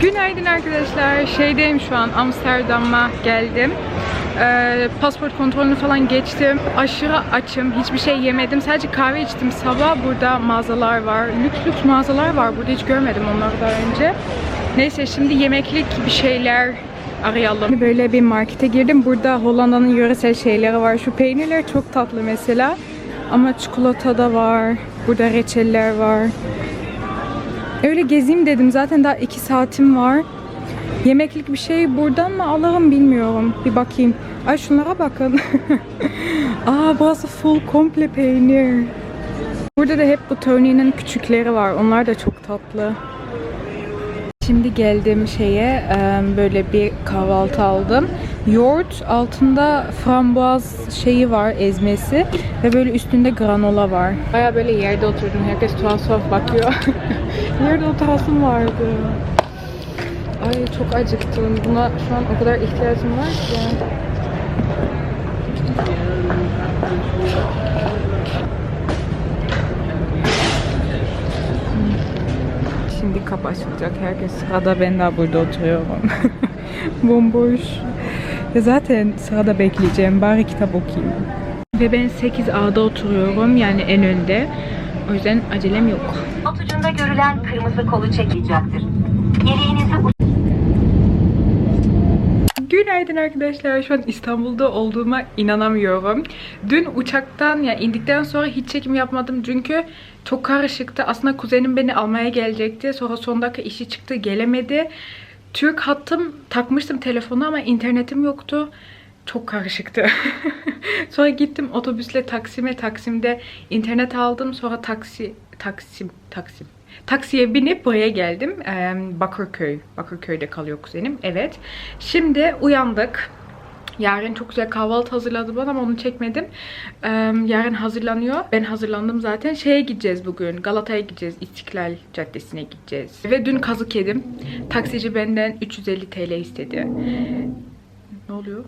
Günaydın arkadaşlar. Şeydeyim şu an Amsterdam'a geldim. Ee, pasport kontrolünü falan geçtim. Aşırı açım. Hiçbir şey yemedim. Sadece kahve içtim. Sabah burada mağazalar var. Lüks lüks mağazalar var. Burada hiç görmedim onları daha önce. Neyse şimdi yemeklik bir şeyler arayalım. Böyle bir markete girdim. Burada Hollanda'nın yöresel şeyleri var. Şu peynirler çok tatlı mesela. Ama çikolata da var. Burada reçeller var. Öyle gezeyim dedim. Zaten daha iki saatim var. Yemeklik bir şey buradan mı alırım bilmiyorum. Bir bakayım. Ay şunlara bakın. Aa burası full komple peynir. Burada da hep bu Tony'nin küçükleri var. Onlar da çok tatlı. Şimdi geldim şeye e, böyle bir kahvaltı aldım. Yoğurt altında frambuaz şeyi var ezmesi ve böyle üstünde granola var. Baya böyle yerde oturdum. Herkes tuhaf tuhaf bakıyor. yerde oturasım vardı. Ay çok acıktım. Buna şu an o kadar ihtiyacım var ki. Şimdi kapı açılacak. Herkes sırada ben daha burada oturuyorum. Bomboş. Ya zaten sırada bekleyeceğim. Bari kitap okuyayım. Ve ben 8A'da oturuyorum. Yani en önde. O yüzden acelem yok. Alt ucunda görülen kırmızı kolu çekilecektir. Günaydın arkadaşlar. Şu an İstanbul'da olduğuma inanamıyorum. Dün uçaktan ya indikten sonra hiç çekim yapmadım çünkü çok karışıktı. Aslında kuzenim beni almaya gelecekti. Sonra son dakika işi çıktı, gelemedi. Türk hattım takmıştım telefonu ama internetim yoktu. Çok karışıktı. sonra gittim otobüsle Taksim'e. Taksim'de internet aldım. Sonra taksi Taksim Taksim Taksiye binip buraya geldim. Bakırköy. Bakırköy'de kalıyor kuzenim. Evet. Şimdi uyandık. Yarın çok güzel kahvaltı hazırladı bana ama onu çekmedim. Yarın hazırlanıyor. Ben hazırlandım zaten. Şeye gideceğiz bugün. Galata'ya gideceğiz. İstiklal Caddesi'ne gideceğiz. Ve dün kazık yedim. Taksici benden 350 TL istedi. Ne oluyor?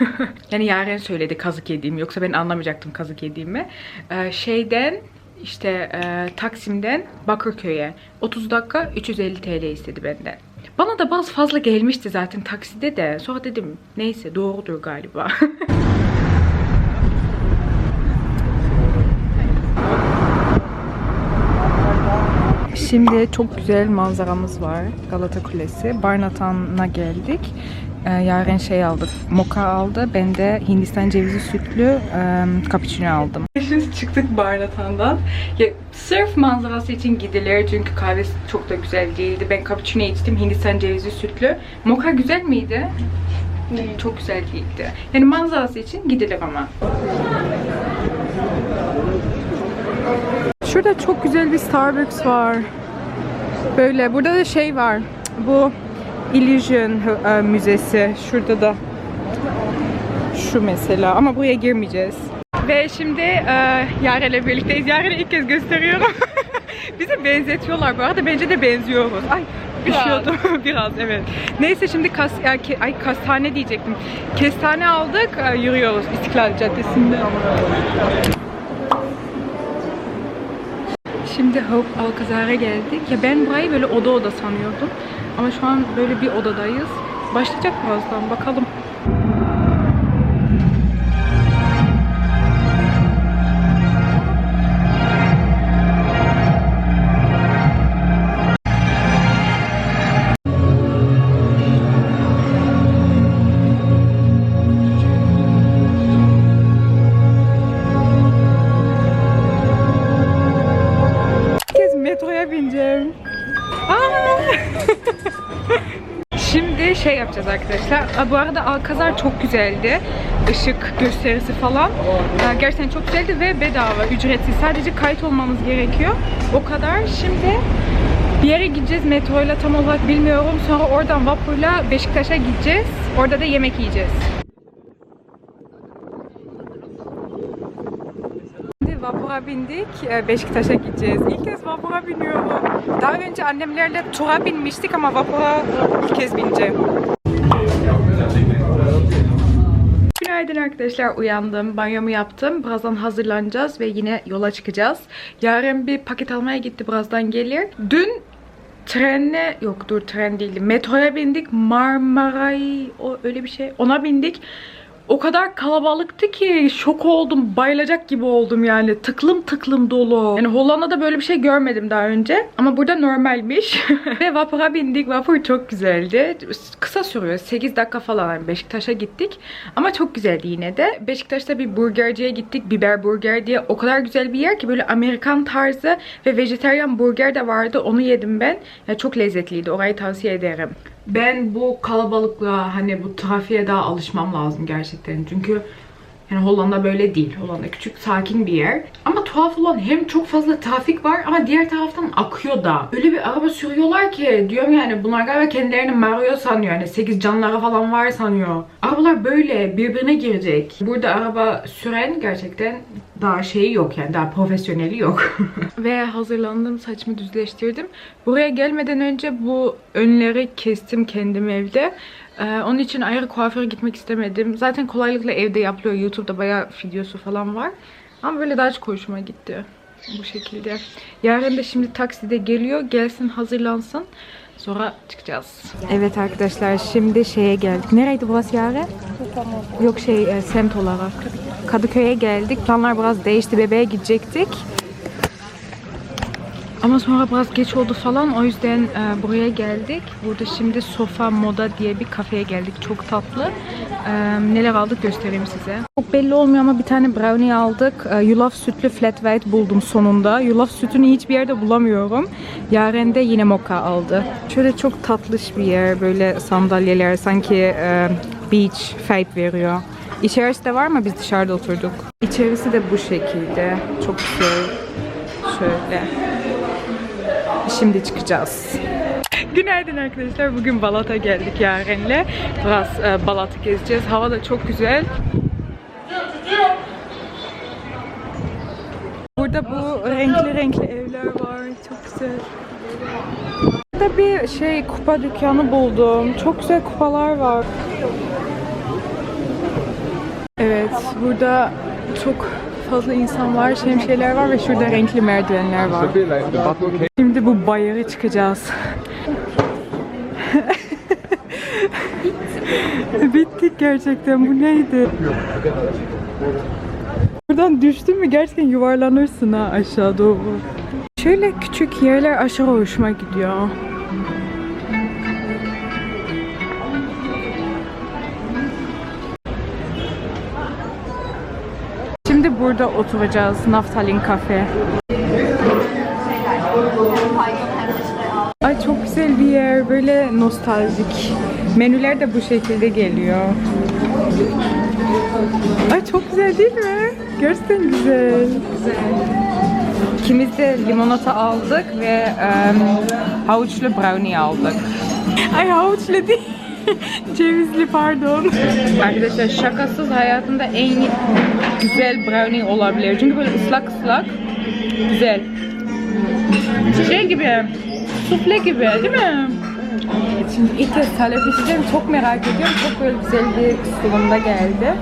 yani Yaren söyledi kazık yediğimi. Yoksa ben anlamayacaktım kazık yediğimi. Ee, şeyden işte e, Taksim'den Bakırköy'e 30 dakika 350 TL istedi benden. Bana da bazı fazla gelmişti zaten takside de. Sonra dedim neyse doğrudur galiba. Şimdi çok güzel manzaramız var. Galata Kulesi. Barnatan'a geldik. Ee, Yaren şey aldık. Moka aldı. Ben de Hindistan cevizi sütlü e, cappuccino aldım. Şimdi çıktık Barnatan'dan. Ya, sırf manzarası için gidilir. Çünkü kahvesi çok da güzel değildi. Ben cappuccino içtim. Hindistan cevizi sütlü. Moka güzel miydi? Çok güzel değildi. Yani manzarası için gidilir ama. Şurada çok güzel bir Starbucks var. Böyle burada da şey var. Bu Illusion e, Müzesi. Şurada da şu mesela ama buraya girmeyeceğiz. Ve şimdi e, Yaren'le birlikteyiz. Yaren'i ilk kez gösteriyorum. Bize benzetiyorlar bu arada. Bence de benziyoruz. Ay düşüyordum biraz evet. Neyse şimdi kas, ya, ke- ay kastane diyecektim. Kestane aldık. e, yürüyoruz İstiklal Caddesi'nde. Şimdi Hope Alcazar'a geldik. Ya ben burayı böyle oda oda sanıyordum. Ama şu an böyle bir odadayız. Başlayacak birazdan bakalım. Yapacağız arkadaşlar. Bu arada Alcazar çok güzeldi. Işık gösterisi falan. Gerçekten çok güzeldi ve bedava, ücretsiz. Sadece kayıt olmanız gerekiyor. O kadar. Şimdi bir yere gideceğiz metroyla tam olarak bilmiyorum. Sonra oradan vapurla Beşiktaş'a gideceğiz. Orada da yemek yiyeceğiz. Şimdi vapura bindik. e, Beşiktaş'a gideceğiz. İlk kez vapura biniyorum. Daha önce annemlerle tura binmiştik ama vapura ilk kez bineceğim. Günaydın arkadaşlar. Uyandım. Banyomu yaptım. Birazdan hazırlanacağız ve yine yola çıkacağız. Yarın bir paket almaya gitti. Birazdan gelir. Dün trenle yok dur tren değildi. Metroya bindik. Marmaray o öyle bir şey. Ona bindik. O kadar kalabalıktı ki şok oldum. Bayılacak gibi oldum yani. Tıklım tıklım dolu. Yani Hollanda'da böyle bir şey görmedim daha önce. Ama burada normalmiş. Ve vapura bindik. Vapur çok güzeldi. Kısa sürüyor. 8 dakika falan. Beşiktaş'a gittik. Ama çok güzeldi yine de. Beşiktaş'ta bir burgerciye gittik. Biber burger diye. O kadar güzel bir yer ki böyle Amerikan tarzı ve vejetaryen burger de vardı. Onu yedim ben. Yani çok lezzetliydi. Orayı tavsiye ederim. Ben bu kalabalıkla hani bu trafiğe daha alışmam lazım gerçekten. Çünkü yani Hollanda böyle değil. Hollanda küçük, sakin bir yer. Ama tuhaf olan hem çok fazla trafik var ama diğer taraftan akıyor da. Öyle bir araba sürüyorlar ki diyorum yani bunlar galiba kendilerini Mario sanıyor. Yani 8 canları falan var sanıyor. Arabalar böyle birbirine girecek. Burada araba süren gerçekten daha şeyi yok yani daha profesyoneli yok. Ve hazırlandım saçımı düzleştirdim. Buraya gelmeden önce bu önleri kestim kendim evde. Ee, onun için ayrı kuaföre gitmek istemedim. Zaten kolaylıkla evde yapılıyor. YouTube'da bayağı videosu falan var. Ama böyle daha çok hoşuma gitti. Bu şekilde. Yarın da şimdi takside geliyor. Gelsin hazırlansın. Sonra çıkacağız. Evet arkadaşlar şimdi şeye geldik. Nereydi burası yarın? Yok şey e, semt olarak. Kadıköy'e geldik. Planlar biraz değişti. Bebeğe gidecektik. Ama sonra biraz geç oldu falan. O yüzden e, buraya geldik. Burada şimdi Sofa Moda diye bir kafeye geldik. Çok tatlı. E, neler aldık göstereyim size. Çok belli olmuyor ama bir tane brownie aldık. E, yulaf sütlü flat white buldum sonunda. Yulaf sütünü hiçbir yerde bulamıyorum. Yaren de yine mocha aldı. Şöyle çok tatlış bir yer. Böyle sandalyeler sanki e, beach vibe veriyor. İçerisi de var mı? Biz dışarıda oturduk. İçerisi de bu şekilde. Çok güzel. Şöyle. Şimdi çıkacağız. Günaydın arkadaşlar. Bugün Balat'a geldik Yaren'le. Biraz e, Balat'ı gezeceğiz. Hava da çok güzel. Burada bu renkli renkli evler var. Çok güzel. Burada bir şey kupa dükkanı buldum. Çok güzel kupalar var. Evet, burada çok fazla insan var, şemsiyeler var ve şurada renkli merdivenler var. Şimdi bu bayırı çıkacağız. Bittik gerçekten. Bu neydi? Buradan düştün mü gerçekten yuvarlanırsın ha aşağı doğru. Şöyle küçük yerler aşağı hoşuma gidiyor. Şimdi burada oturacağız. Naftalin Kafe. Ay çok güzel bir yer. Böyle nostaljik. Menüler de bu şekilde geliyor. Ay çok güzel değil mi? Gerçekten güzel. İkimiz de limonata aldık ve em, havuçlu brownie aldık. Ay havuçlu değil. Cevizli pardon. Arkadaşlar şakasız hayatımda en güzel brownie olabilir. Çünkü böyle ıslak ıslak güzel. Şey gibi, sufle gibi değil mi? Şimdi ilk kez salep içeceğim. Çok merak ediyorum. Çok böyle güzel bir sunumda geldi.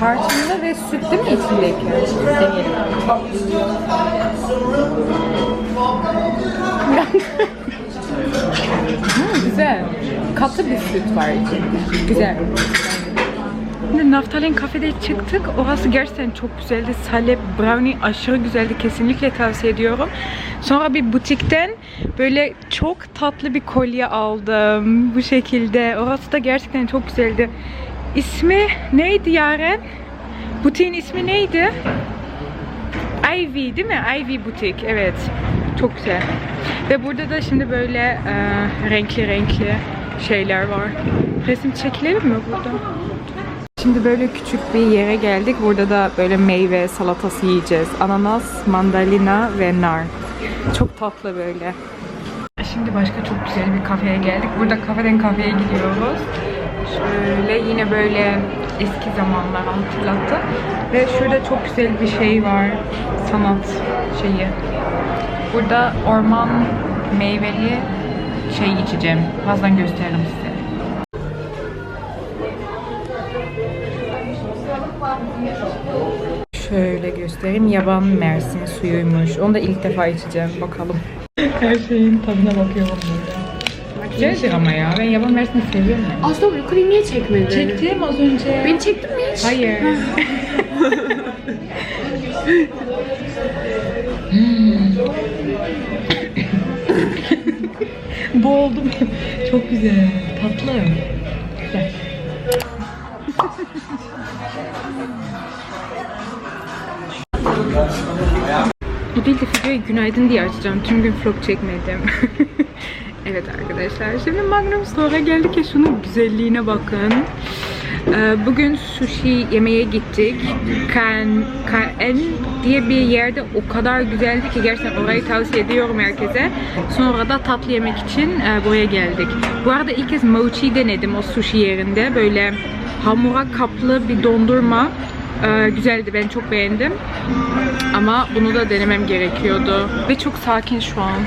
Tarçınlı ve süt değil mi içindeki? Deneyelim. Hmm, güzel. Katı bir süt var içinde. Güzel. Şimdi Naftalin kafede çıktık. Orası gerçekten çok güzeldi. Salep, brownie aşırı güzeldi. Kesinlikle tavsiye ediyorum. Sonra bir butikten böyle çok tatlı bir kolye aldım. Bu şekilde. Orası da gerçekten çok güzeldi. İsmi neydi Yaren? Butiğin ismi neydi? Ivy değil mi? Ivy Butik. Evet. Çok güzel. Ve burada da şimdi böyle e, renkli renkli şeyler var. Resim çekilelim mi burada? Şimdi böyle küçük bir yere geldik. Burada da böyle meyve salatası yiyeceğiz. Ananas, mandalina ve nar. Çok tatlı böyle. Şimdi başka çok güzel bir kafeye geldik. Burada kafeden kafeye gidiyoruz. Şöyle yine böyle eski zamanlar hatırlattı. Ve şurada çok güzel bir şey var. Sanat şeyi. Burada orman meyveli şey içeceğim. Birazdan gösteririm size. Şöyle göstereyim. Yaban mersin suyuymuş. Onu da ilk defa içeceğim. Bakalım. Her şeyin tadına bakıyorum burada. Güzeldir ama ya. Ben yaban mersini seviyorum yani. Aslında yukarıyı niye çekmedi? Çektim az önce. Beni çektin mi hiç? Hayır. Boğuldum. Çok güzel. Tatlı. Güzel. Bu değil de videoyu günaydın diye açacağım. Tüm gün vlog çekmedim. evet arkadaşlar. Şimdi Magnum Store'a geldik ya şunun güzelliğine bakın. Ee, Bugün sushi yemeye gittik. Kan, Kan diye bir yerde o kadar güzeldi ki gerçekten orayı tavsiye ediyorum herkese. Sonra da tatlı yemek için e, buraya geldik. Bu arada ilk kez mochi denedim o sushi yerinde. Böyle hamura kaplı bir dondurma. Ee, güzeldi ben çok beğendim. Ama bunu da denemem gerekiyordu. Ve çok sakin şu an.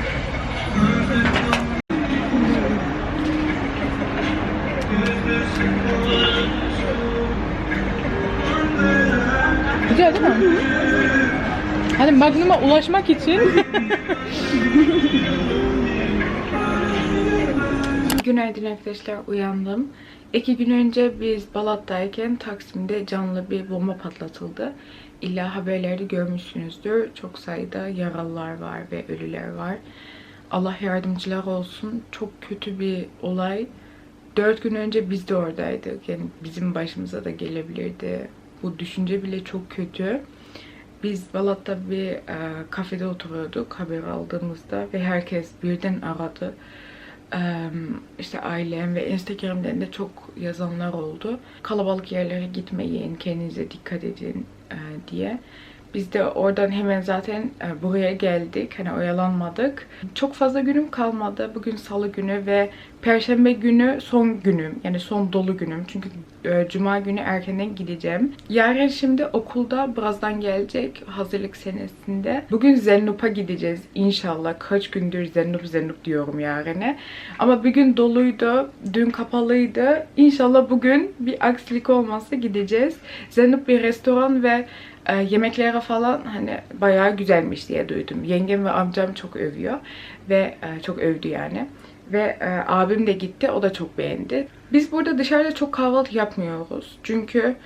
Güzel değil mi? Hani Magnum'a ulaşmak için Günaydın arkadaşlar uyandım. İki gün önce biz Balat'tayken Taksim'de canlı bir bomba patlatıldı. İlla haberlerde görmüşsünüzdür. Çok sayıda yaralılar var ve ölüler var. Allah yardımcılar olsun. Çok kötü bir olay. Dört gün önce biz de oradaydık. Yani bizim başımıza da gelebilirdi. Bu düşünce bile çok kötü. Biz Balat'ta bir e, kafede oturuyorduk haber aldığımızda ve herkes birden aradı. E, işte ailem ve Instagram'dan da çok yazanlar oldu. Kalabalık yerlere gitmeyin, kendinize dikkat edin e, diye. Biz de oradan hemen zaten e, buraya geldik. Hani oyalanmadık. Çok fazla günüm kalmadı. Bugün salı günü ve perşembe günü son günüm. Yani son dolu günüm. Çünkü e, cuma günü erkenden gideceğim. Yarın şimdi okulda birazdan gelecek hazırlık senesinde. Bugün Zennup'a gideceğiz inşallah. Kaç gündür Zennup Zennup diyorum yarine. Ama bugün doluydu. Dün kapalıydı. İnşallah bugün bir aksilik olmazsa gideceğiz. Zennup bir restoran ve e, yemeklere falan hani bayağı güzelmiş diye duydum. Yengem ve amcam çok övüyor ve e, çok övdü yani. Ve e, abim de gitti, o da çok beğendi. Biz burada dışarıda çok kahvaltı yapmıyoruz. Çünkü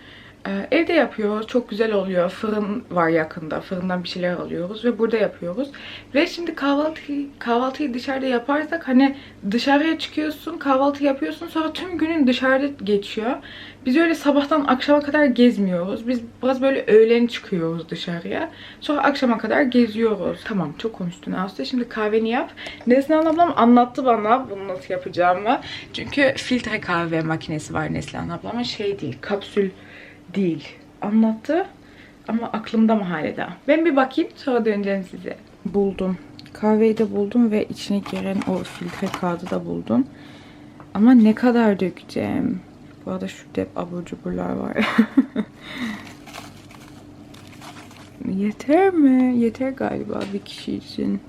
evde yapıyoruz, çok güzel oluyor. Fırın var yakında, fırından bir şeyler alıyoruz ve burada yapıyoruz. Ve şimdi kahvaltı kahvaltıyı dışarıda yaparsak hani dışarıya çıkıyorsun, kahvaltı yapıyorsun, sonra tüm günün dışarıda geçiyor. Biz öyle sabahtan akşama kadar gezmiyoruz. Biz biraz böyle öğlen çıkıyoruz dışarıya. Sonra akşama kadar geziyoruz. Tamam çok konuştun Aslı. Şimdi kahveni yap. Neslihan ablam anlattı bana bunu nasıl yapacağımı. Çünkü filtre kahve makinesi var Neslihan ablamın. Şey değil, kapsül değil. Anlattı. Ama aklımda mı hala? Ben bir bakayım sonra döneceğim size. Buldum. Kahveyi de buldum ve içine giren o filtre kağıdı da buldum. Ama ne kadar dökeceğim? Bu arada şurada hep abur cuburlar var. Yeter mi? Yeter galiba bir kişi için.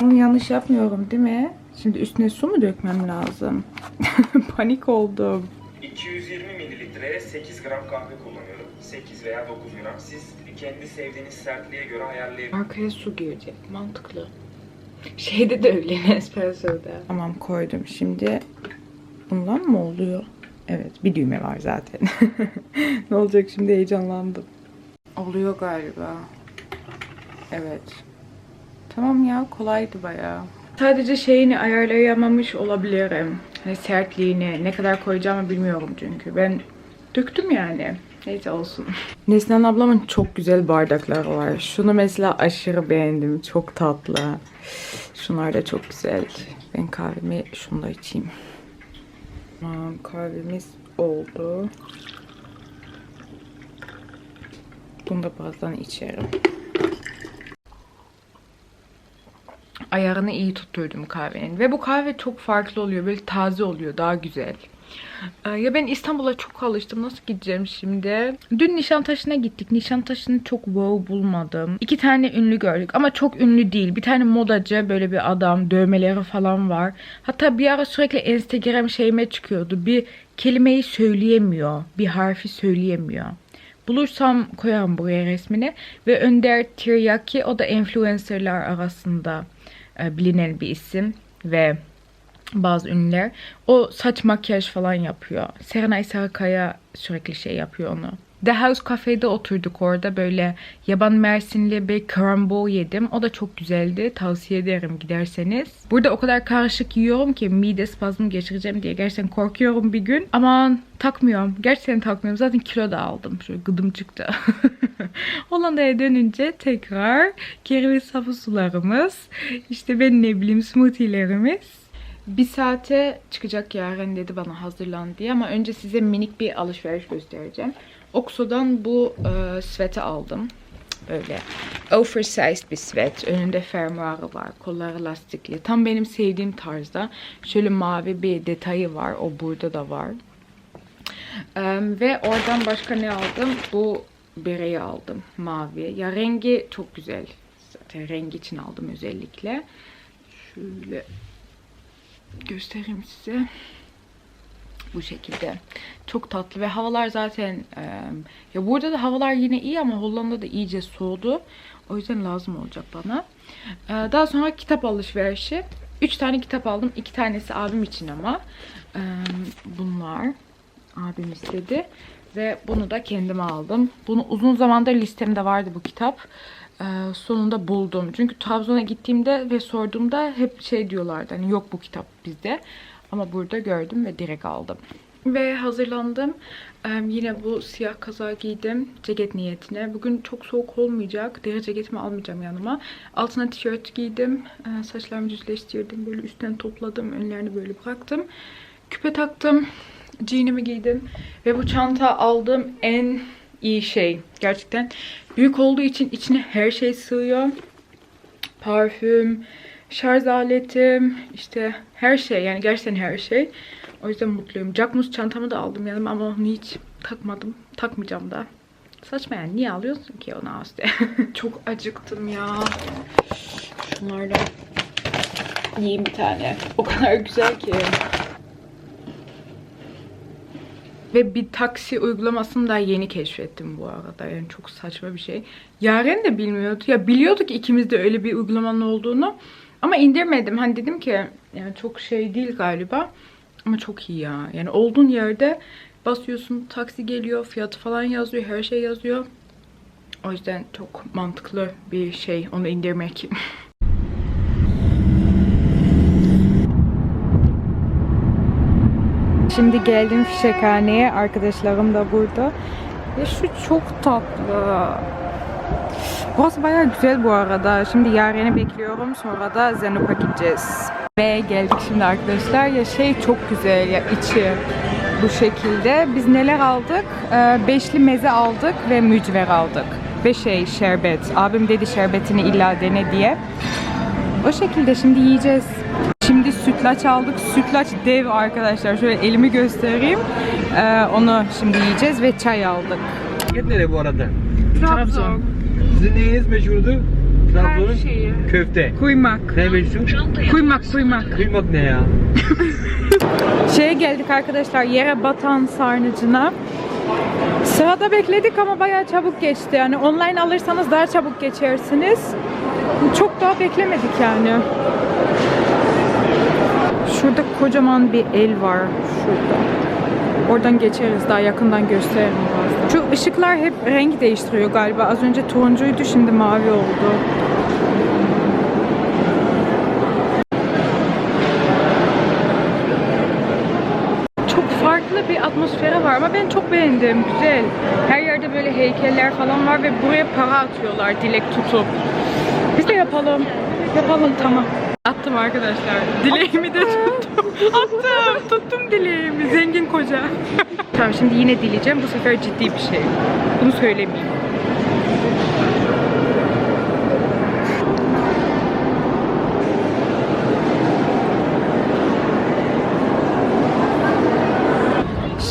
Bunu yanlış yapmıyorum değil mi? Şimdi üstüne su mu dökmem lazım? Panik oldum. 220 mililitreye 8 gram kahve kullanıyorum. 8 veya 9 gram. Siz kendi sevdiğiniz sertliğe göre ayarlayabilirsiniz. Arkaya su girecek. Mantıklı. Şeyde de öyle espressoda. Tamam koydum. Şimdi bundan mı oluyor? Evet bir düğme var zaten. ne olacak şimdi heyecanlandım. Oluyor galiba. Evet. Tamam ya kolaydı bayağı. Sadece şeyini ayarlayamamış olabilirim. Hani sertliğini ne kadar koyacağımı bilmiyorum çünkü. Ben döktüm yani. Neyse olsun. Neslihan ablamın çok güzel bardakları var. Şunu mesela aşırı beğendim. Çok tatlı. Şunlar da çok güzel. Ben kahvemi şunda içeyim. Tamam kahvemiz oldu. Bunu da birazdan içerim. Ayarını iyi tutturdum kahvenin. Ve bu kahve çok farklı oluyor. Böyle taze oluyor. Daha güzel. Ee, Ya ben İstanbul'a çok alıştım. Nasıl gideceğim şimdi? Dün Nişantaşı'na gittik. Nişantaşı'nı çok wow bulmadım. İki tane ünlü gördük ama çok ünlü değil. Bir tane modacı böyle bir adam. Dövmeleri falan var. Hatta bir ara sürekli Instagram şeyime çıkıyordu. Bir kelimeyi söyleyemiyor. Bir harfi söyleyemiyor. Bulursam koyarım buraya resmini. Ve Önder Tiryaki o da influencerlar arasında e, bilinen bir isim. Ve bazı ünlüler. O saç makyaj falan yapıyor. Serenay Sarıkaya sürekli şey yapıyor onu. The House Cafe'de oturduk orada böyle yaban mersinli bir crumble yedim. O da çok güzeldi. Tavsiye ederim giderseniz. Burada o kadar karışık yiyorum ki mide spazmı geçireceğim diye gerçekten korkuyorum bir gün. Aman takmıyorum. Gerçekten takmıyorum. Zaten kilo da aldım. Şöyle gıdım çıktı. Hollanda'ya dönünce tekrar kereviz sapı sularımız. İşte ben ne bileyim smoothie'lerimiz. Bir saate çıkacak Yaren dedi bana hazırlan diye ama önce size minik bir alışveriş göstereceğim. Oxo'dan bu e, sveti aldım. Böyle oversized bir sweat. Önünde fermuarı var. Kolları lastikli. Tam benim sevdiğim tarzda. Şöyle mavi bir detayı var. O burada da var. E, ve oradan başka ne aldım? Bu bereyi aldım. Mavi. Ya rengi çok güzel. Zaten rengi için aldım özellikle. Şöyle göstereyim size. Bu şekilde. Çok tatlı ve havalar zaten e, ya burada da havalar yine iyi ama Hollanda'da iyice soğudu. O yüzden lazım olacak bana. E, daha sonra kitap alışverişi. 3 tane kitap aldım. 2 tanesi abim için ama. E, bunlar abim istedi. Ve bunu da kendime aldım. Bunu uzun zamandır listemde vardı bu kitap. Ee, sonunda buldum. Çünkü Trabzon'a gittiğimde ve sorduğumda hep şey diyorlardı. Hani yok bu kitap bizde. Ama burada gördüm ve direkt aldım. Ve hazırlandım. Ee, yine bu siyah kazağı giydim. Ceket niyetine. Bugün çok soğuk olmayacak. Deri ceketimi almayacağım yanıma. Altına tişört giydim. Ee, saçlarımı düzleştirdim. Böyle üstten topladım. Önlerini böyle bıraktım. Küpe taktım. Jeanimi giydim. Ve bu çanta aldığım en iyi şey. Gerçekten büyük olduğu için içine her şey sığıyor. Parfüm, şarj aletim, işte her şey. Yani gerçekten her şey. O yüzden mutluyum. Jacquemus çantamı da aldım yanıma ama onu hiç takmadım. Takmayacağım da. Saçma yani. Niye alıyorsun ki onu Aslı? Çok acıktım ya. Şunlardan yiyeyim bir tane. O kadar güzel ki. Ve bir taksi uygulamasını da yeni keşfettim bu arada. Yani çok saçma bir şey. Yaren de bilmiyordu. Ya biliyorduk ikimiz de öyle bir uygulamanın olduğunu. Ama indirmedim. Hani dedim ki yani çok şey değil galiba. Ama çok iyi ya. Yani olduğun yerde basıyorsun taksi geliyor. Fiyatı falan yazıyor. Her şey yazıyor. O yüzden çok mantıklı bir şey onu indirmek. Şimdi geldim fişekhaneye. Arkadaşlarım da burada. Ve şu çok tatlı. Burası bayağı güzel bu arada. Şimdi Yaren'i bekliyorum. Sonra da Zenop'a gideceğiz. Ve geldik şimdi arkadaşlar. Ya şey çok güzel ya içi bu şekilde. Biz neler aldık? Ee, beşli meze aldık ve mücver aldık. Ve şey şerbet. Abim dedi şerbetini illa dene diye. O şekilde şimdi yiyeceğiz. Sütlaç aldık. Sütlaç dev arkadaşlar. Şöyle elimi göstereyim. Ee, onu şimdi yiyeceğiz ve çay aldık. Nereye bu arada? Trabzon. Sizin neyiniz meşhurdu? Trabzon'un şeyi. köfte. Kuymak. Ne meşhur? Kuymak kuymak. Kıymak ne ya? Şeye geldik arkadaşlar yere batan sarnıcına. Sırada bekledik ama bayağı çabuk geçti. Yani online alırsanız daha çabuk geçersiniz. Çok daha beklemedik yani. Şurada kocaman bir el var. Şurada. Oradan geçeriz. Daha yakından gösteririm. Şu ışıklar hep renk değiştiriyor galiba. Az önce turuncuydu şimdi mavi oldu. çok farklı bir atmosferi var ama ben çok beğendim. Güzel. Her yerde böyle heykeller falan var ve buraya para atıyorlar dilek tutup. Biz de yapalım. Yapalım tamam. Attım arkadaşlar. Dileğimi de tuttum. Attım. Tuttum dileğimi. Zengin koca. tamam şimdi yine dileyeceğim. Bu sefer ciddi bir şey. Bunu söylemeyeyim.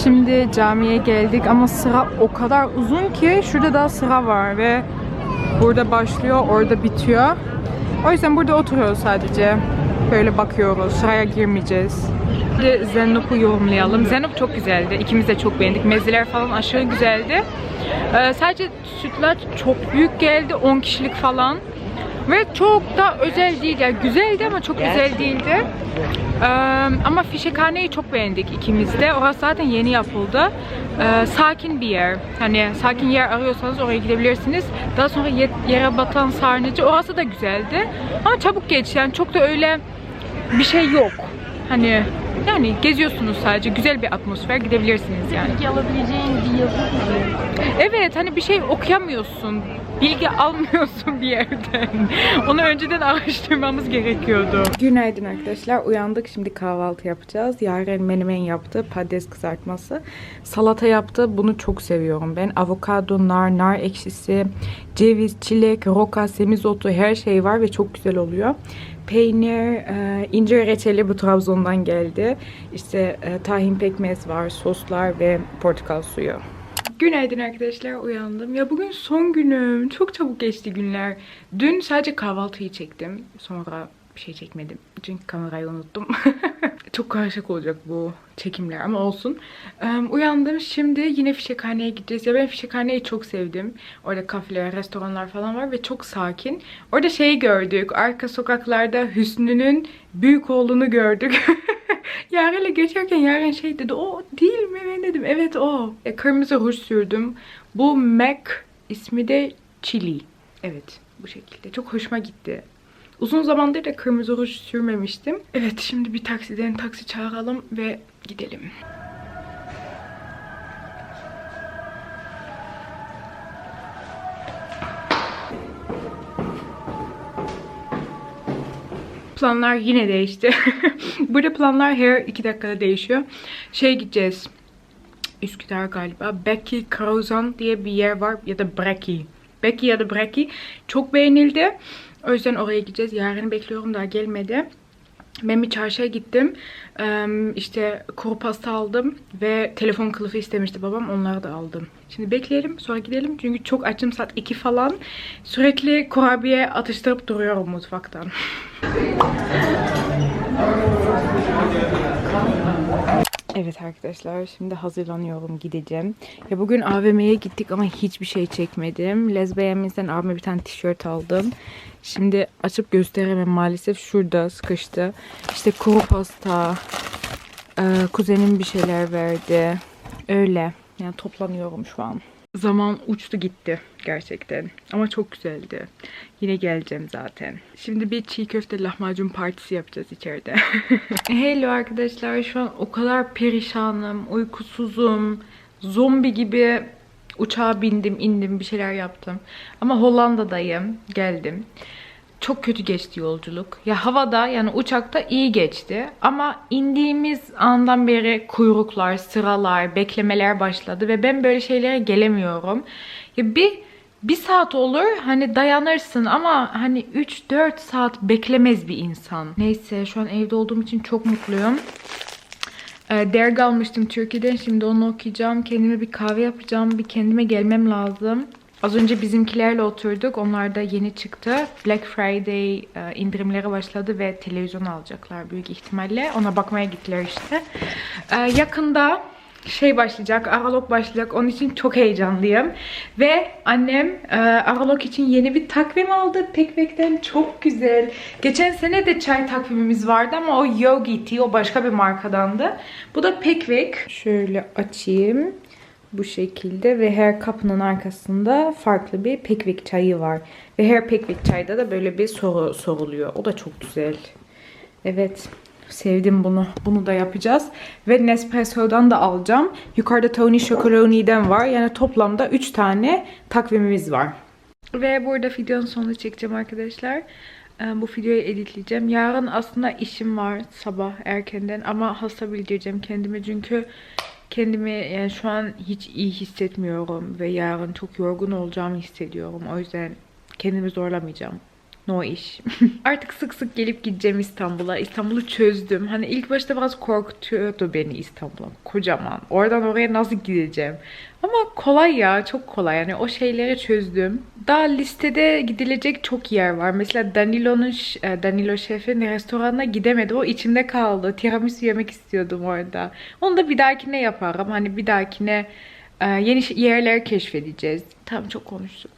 Şimdi camiye geldik ama sıra o kadar uzun ki şurada daha sıra var ve burada başlıyor, orada bitiyor. O yüzden burada oturuyoruz sadece. Böyle bakıyoruz. Sıraya girmeyeceğiz. Şimdi Zenop'u yorumlayalım. Zenop çok güzeldi. İkimiz de çok beğendik. Mezeler falan aşırı güzeldi. Ee, sadece sütlaç çok büyük geldi. 10 kişilik falan. Ve çok da özel değil. Yani güzeldi ama çok özel değildi. Ee, ama fişekhaneyi çok beğendik ikimiz de. Orası zaten yeni yapıldı. Ee, sakin bir yer. Hani sakin yer arıyorsanız oraya gidebilirsiniz. Daha sonra ye- yere batan sarnıcı orası da güzeldi. Ama çabuk geçti. Yani çok da öyle bir şey yok. Hani yani geziyorsunuz sadece. Güzel bir atmosfer. Gidebilirsiniz yani. Bilgi alabileceğin bir yazı Evet hani bir şey okuyamıyorsun. Bilgi almıyorsun bir yerden. Onu önceden araştırmamız gerekiyordu. Günaydın arkadaşlar. Uyandık. Şimdi kahvaltı yapacağız. Yaren menemen yaptı. Patates kızartması. Salata yaptı. Bunu çok seviyorum ben. Avokado, nar, nar ekşisi, ceviz, çilek, roka, semizotu her şey var ve çok güzel oluyor. Peynir, e, incir reçeli bu Trabzon'dan geldi. İşte e, tahin pekmez var, soslar ve portakal suyu. Günaydın arkadaşlar uyandım. Ya bugün son günüm. Çok çabuk geçti günler. Dün sadece kahvaltıyı çektim. Sonra bir şey çekmedim. Çünkü kamerayı unuttum. Çok karışık olacak bu çekimler ama olsun. Uyandım. Şimdi yine fişekhaneye gideceğiz. Ya ben fişekhaneyi çok sevdim. Orada kafeler, restoranlar falan var ve çok sakin. Orada şeyi gördük. Arka sokaklarda Hüsnü'nün büyük oğlunu gördük. Yaren'le geçerken Yaren şey dedi. O değil mi? Ben dedim. Evet o. E, kırmızı ruj sürdüm. Bu MAC ismi de Chili. Evet bu şekilde. Çok hoşuma gitti. Uzun zamandır da kırmızı ruj sürmemiştim. Evet şimdi bir taksiden taksi çağıralım ve gidelim. Planlar yine değişti. Burada planlar her iki dakikada değişiyor. Şey gideceğiz. Üsküdar galiba. Becky Crozan diye bir yer var. Ya da Breki. Becky ya da Breki. Çok beğenildi. O yüzden oraya gideceğiz. Yarın bekliyorum daha gelmedi. Ben bir çarşıya gittim. İşte kuru pasta aldım ve telefon kılıfı istemişti babam. Onları da aldım. Şimdi bekleyelim sonra gidelim. Çünkü çok açım saat 2 falan. Sürekli kurabiye atıştırıp duruyorum mutfaktan. Evet arkadaşlar şimdi hazırlanıyorum gideceğim. Ya bugün AVM'ye gittik ama hiçbir şey çekmedim. Lesbiyemizden abime bir tane tişört aldım. Şimdi açıp gösteremem maalesef şurada sıkıştı. İşte kuru pasta, e, kuzenim bir şeyler verdi. Öyle yani toplanıyorum şu an. Zaman uçtu gitti gerçekten. Ama çok güzeldi. Yine geleceğim zaten. Şimdi bir çiğ köfte lahmacun partisi yapacağız içeride. Hello arkadaşlar. Şu an o kadar perişanım, uykusuzum, zombi gibi uçağa bindim, indim, bir şeyler yaptım. Ama Hollanda'dayım. Geldim. Çok kötü geçti yolculuk. Ya havada yani uçakta iyi geçti. Ama indiğimiz andan beri kuyruklar, sıralar, beklemeler başladı. Ve ben böyle şeylere gelemiyorum. Ya bir bir saat olur hani dayanırsın ama hani 3-4 saat beklemez bir insan. Neyse şu an evde olduğum için çok mutluyum. Ee, dergi almıştım Türkiye'den. Şimdi onu okuyacağım. Kendime bir kahve yapacağım. Bir kendime gelmem lazım. Az önce bizimkilerle oturduk. Onlar da yeni çıktı. Black Friday e, indirimleri başladı ve televizyon alacaklar büyük ihtimalle. Ona bakmaya gittiler işte. Ee, yakında şey başlayacak, Aralok başlayacak. Onun için çok heyecanlıyım. Ve annem e, Aralok için yeni bir takvim aldı. Pekpek'ten çok güzel. Geçen sene de çay takvimimiz vardı ama o Yogi Tea, o başka bir markadandı. Bu da Pekvek. Şöyle açayım. Bu şekilde ve her kapının arkasında farklı bir Pekvik çayı var. Ve her Pekvik çayda da böyle bir soru soruluyor. O da çok güzel. Evet. Sevdim bunu. Bunu da yapacağız. Ve Nespresso'dan da alacağım. Yukarıda Tony Chocolonely'den var. Yani toplamda 3 tane takvimimiz var. Ve burada videonun sonunu çekeceğim arkadaşlar. Ee, Bu videoyu editleyeceğim. Yarın aslında işim var sabah erkenden ama hasta bildireceğim kendimi çünkü kendimi yani şu an hiç iyi hissetmiyorum ve yarın çok yorgun olacağımı hissediyorum. O yüzden kendimi zorlamayacağım. No iş. Artık sık sık gelip gideceğim İstanbul'a. İstanbul'u çözdüm. Hani ilk başta biraz korkutuyordu beni İstanbul'a. Kocaman. Oradan oraya nasıl gideceğim? Ama kolay ya. Çok kolay. Yani o şeyleri çözdüm. Daha listede gidilecek çok yer var. Mesela Danilo'nun e, Danilo şefin restoranına gidemedi. O içimde kaldı. Tiramisu yemek istiyordum orada. Onu da bir dahakine yaparım. Hani bir dahakine e, yeni yerler keşfedeceğiz. Tamam çok konuştum.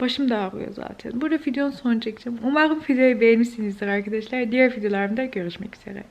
Başım da ağrıyor zaten. Burada videonun sonunu çekeceğim. Umarım videoyu beğenmişsinizdir arkadaşlar. Diğer videolarımda görüşmek üzere.